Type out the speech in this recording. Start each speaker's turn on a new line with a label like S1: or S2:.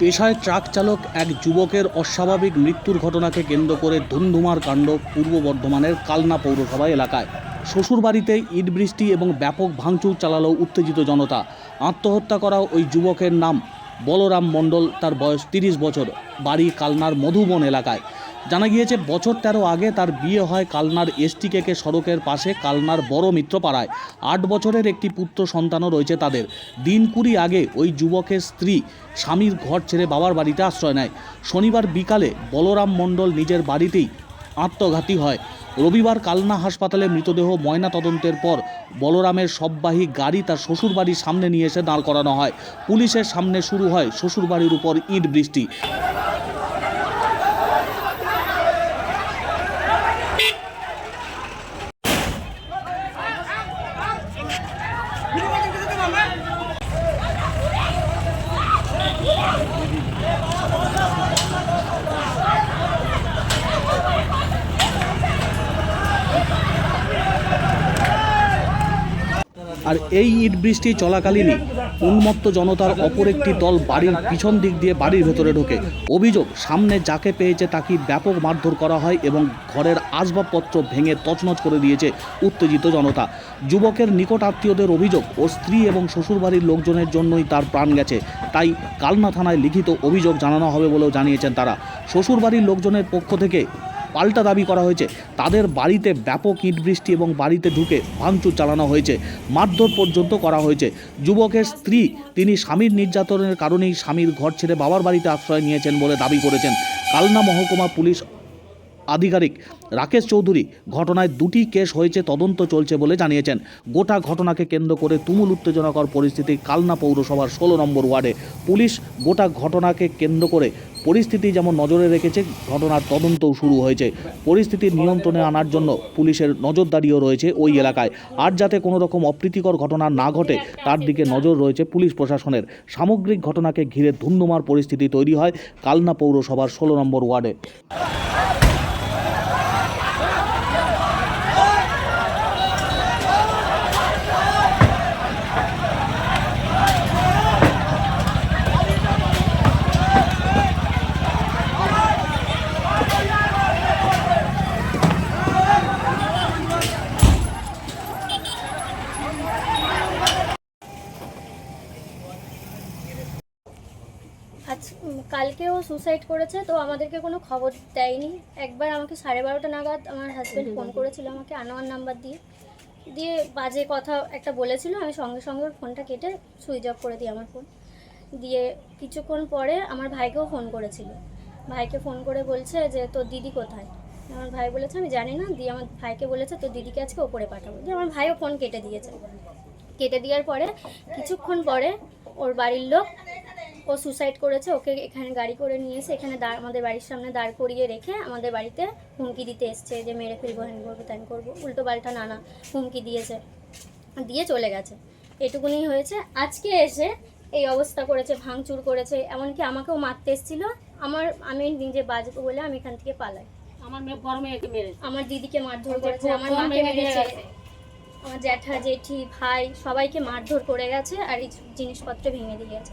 S1: পেশায় ট্রাক চালক এক যুবকের অস্বাভাবিক মৃত্যুর ঘটনাকে কেন্দ্র করে ধুমধুমার কাণ্ড পূর্ব বর্ধমানের কালনা পৌরসভা এলাকায়। শ্বশুরবাড়িতে ইট বৃষ্টি এবং ব্যাপক ভাঙচুর চালালো উত্তেজিত জনতা। আত্মহত্যা করা ওই যুবকের নাম বলরাম মণ্ডল, তার বয়স তিরিশ বছর। বাড়ি কালনার মধুবন এলাকায়। জানা গিয়েছে, বছর তেরো আগে তার বিয়ে হয় কালনার এসটিকেকে সড়কের পাশে কালনার বড় মিত্রপাড়ায়। আট বছরের একটি পুত্র সন্তানও রয়েছে তাদের। দিন কুড়ি আগে ওই যুবকের স্ত্রী স্বামীর ঘর ছেড়ে বাবার বাড়িতে আশ্রয় নেয়। শনিবার বিকালে বলরাম মণ্ডল নিজের বাড়িতেই আত্মঘাতী হয়। রবিবার কালনা হাসপাতালে মৃতদেহ ময়না তদন্তের পর বলরামের সববাহী গাড়ি তার শ্বশুরবাড়ির সামনে নিয়ে এসে দাঁড় করানো হয়। পুলিশের সামনে শুরু হয় শ্বশুরবাড়ির উপর ইট বৃষ্টি। Thank you. আর এই ইট বৃষ্টি চলাকালীনই উন্মত্ত জনতার অপর একটি দল বাড়ির পিছন দিক দিয়ে বাড়ির ভেতরে ঢোকে। অভিযোগ, সামনে যাকে পেয়েছে তাকে ব্যাপক মারধর করা হয় এবং ঘরের আসবাবপত্র ভেঙে তছনছ করে দিয়েছে উত্তেজিত জনতা। যুবকের নিকট আত্মীয়দের অভিযোগ, ও স্ত্রী এবং শ্বশুরবাড়ির লোকজনের জন্যই তার প্রাণ গেছে। তাই কালনা থানায় লিখিত অভিযোগ জানানো হবে বলেও জানিয়েছেন তারা। শ্বশুরবাড়ির লোকজনের পক্ষ থেকে পাল্টা দাবি করা হয়েছে। তাদের বাড়িতে ব্যাপক ইটবৃষ্টি এবং বাড়িতে ঢুকে ভাঙচুর চালানো হয়েছে। মারধর পর্যন্ত করা হয়েছে। যুবকের স্ত্রী, তিনি স্বামীর নির্যাতনের কারণেই স্বামীর ঘর ছেড়ে বাবার বাড়িতে আশ্রয় নিয়েছেন বলে দাবি করেছেন। কালনা মহকুমা পুলিশ আধিকারিক রাকেশ চৌধুরী, ঘটনায় দুটি কেস হয়েছে, তদন্ত চলছে বলে জানিয়েছেন। গোটা ঘটনাকে কেন্দ্র করে তুমুল উত্তেজনাকর পরিস্থিতি কালনা পৌরসভার ষোলো নম্বর ওয়ার্ডে। পুলিশ গোটা ঘটনাকে কেন্দ্র করে পরিস্থিতি যেমন নজরে রেখেছে, ঘটনার তদন্তও শুরু হয়েছে। পরিস্থিতি নিয়ন্ত্রণে আনার জন্য পুলিশের নজরদারিও রয়েছে ওই এলাকায়। আর যাতে কোনো রকম অপ্রীতিকর ঘটনা না ঘটে, তার দিকে নজর রয়েছে পুলিশ প্রশাসনের। সামগ্রিক ঘটনাকে ঘিরে ধুন্ধুমার পরিস্থিতি তৈরি হয় কালনা পৌরসভার ষোলো নম্বর ওয়ার্ডে।
S2: কালকে ও সুসাইড করেছে তো আমাদেরকে কোনো খবর দেয়নি। একবার আমাকে সাড়ে বারোটা নাগাদ আমার হাজব্যান্ড ফোন করেছিল আমাকে আনোয়ার নাম্বার দিয়ে। দিয়ে বাজে কথা একটা বলেছিল আমি সঙ্গে সঙ্গে ওর ফোনটা কেটে সুইচ অফ করে দিই আমার ফোন দিয়ে কিছুক্ষণ পরে আমার ভাইকেও ফোন করেছিল। ভাইকে ফোন করে বলছে যে তোর দিদি কোথায়? আমার ভাই বলেছে আমি জানি না। দিয়ে আমার ভাইকে বলেছে তোর দিদিকে আজকে ওপরে পাঠাবো। দিয়ে আমার ভাইও ফোন কেটে দিয়েছে। কেটে দেওয়ার পরে কিছুক্ষণ পরে ওর বাড়ির লোক ও সুসাইড করেছে ওকে এখানে গাড়ি করে নিয়ে এসে এখানে দাঁড় আমাদের বাড়ির সামনে দাঁড় করিয়ে রেখে আমাদের বাড়িতে হুমকি দিতে এসছে যে মেরে ফেলব হ্যান করব ত্যান করব উল্টো পাল্টা নানা হুমকি দিয়েছে দিয়ে চলে গেছে। এটুকুনি হয়েছে। আজকে এসে এই অবস্থা করেছে ভাঙচুর করেছে এমনকি আমাকেও মারতে এসেছিল। আমার আমি নিজে বাজবো বলে আমি এখান থেকে পালাই।
S3: আমার মেয়ে বড় মেয়েকে মেরেছে।
S2: আমার দিদিকে মারধর করেছে আমার মাকে মেরেছে। আমার জ্যাঠা জেঠি ভাই সবাইকে মারধর করে গেছে আর এই জিনিসপত্র ভেঙে দিয়ে গেছে।